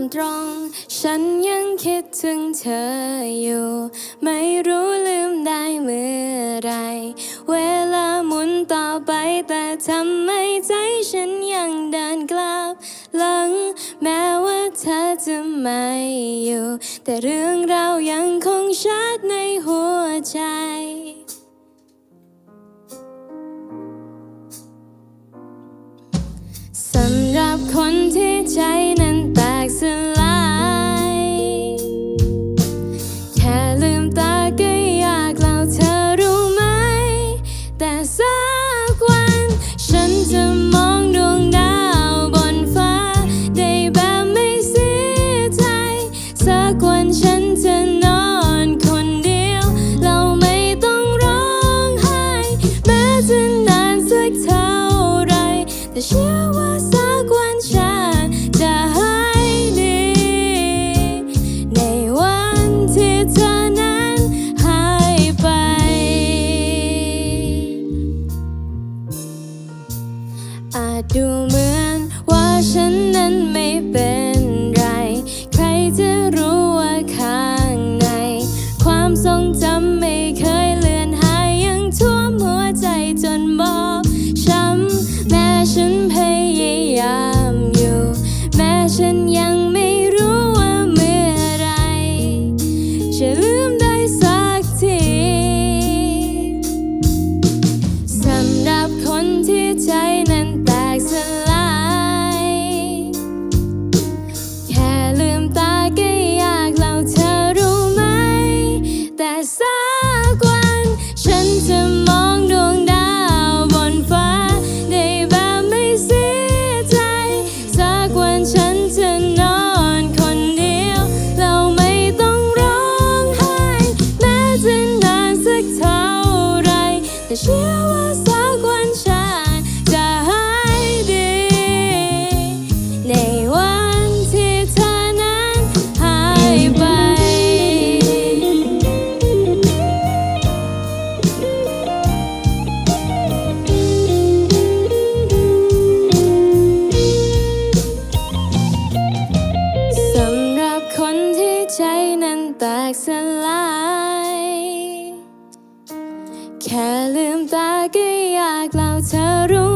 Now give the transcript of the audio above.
ามตรง ฉันยังคิดถึงเธออยู่ ไม่รู้ลืมได้เมื่อไร เวลาหมุนต่อไปแต่ทำไมใจฉันยังเดินกลับ หลังแม้ว่าเธอจะไม่อยู่ แต่เรื่องเรายังคงชัดในหัวใจสำหรับคนที่ใจนั้น กวันฉันจะนอนคนเดียว เราไม่ต้องร้องไห้ แม้จะนานสักเท่าไร แต่เชื่อว่าสักวันฉันจะหายดี ในวันที่เธอนั้นหายไป อาจดูเหมือนว่าฉัน แต่เชื่อว่าสักวันฉันจะหายดี ในวันที่เธอนั้นหายไป สำหรับคนที่ใจนั้นแตกสลาย แค่ลืมตาก็อยากเล่าเธอรู้